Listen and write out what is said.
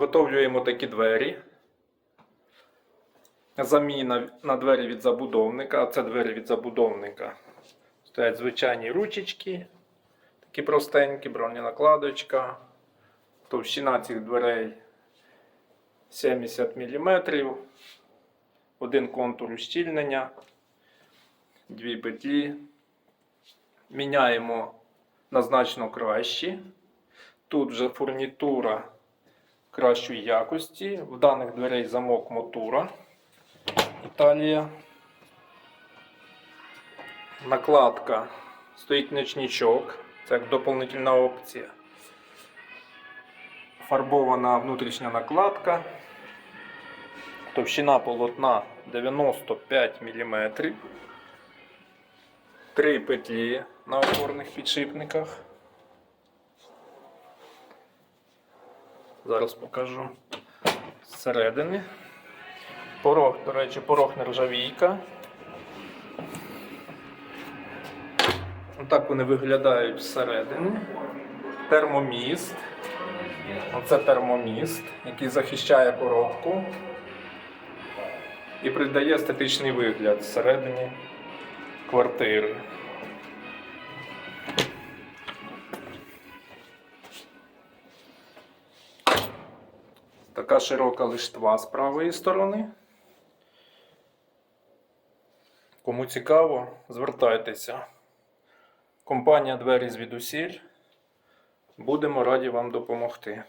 Готовлюємо такі двері. Заміна на двері від забудовника, а це двері від забудовника. Стоять звичайні ручечки, такі простенькі, броненакладочка. Товщина цих дверей 70 мм. Один контур ущільнення, дві петлі. Міняємо на значно кращі. Тут вже фурнітура кращої якості. В даних дверей замок мотура. Італія. Накладка. Стоїть ночничок. Це як доповнительна опція. Фарбована внутрішня накладка. Товщина полотна 95 мм. Три петлі на опорних підшипниках. Зараз покажу зсередини. Порог, до речі, порог нержавійка. Отак вони виглядають зсередини. Термоміст. Оце термоміст, який захищає коробку і придає естетичний вигляд всередині квартири. Така широка лиштва з правої сторони. Кому цікаво, звертайтеся. Компанія Двері звідусіль. Будемо раді вам допомогти.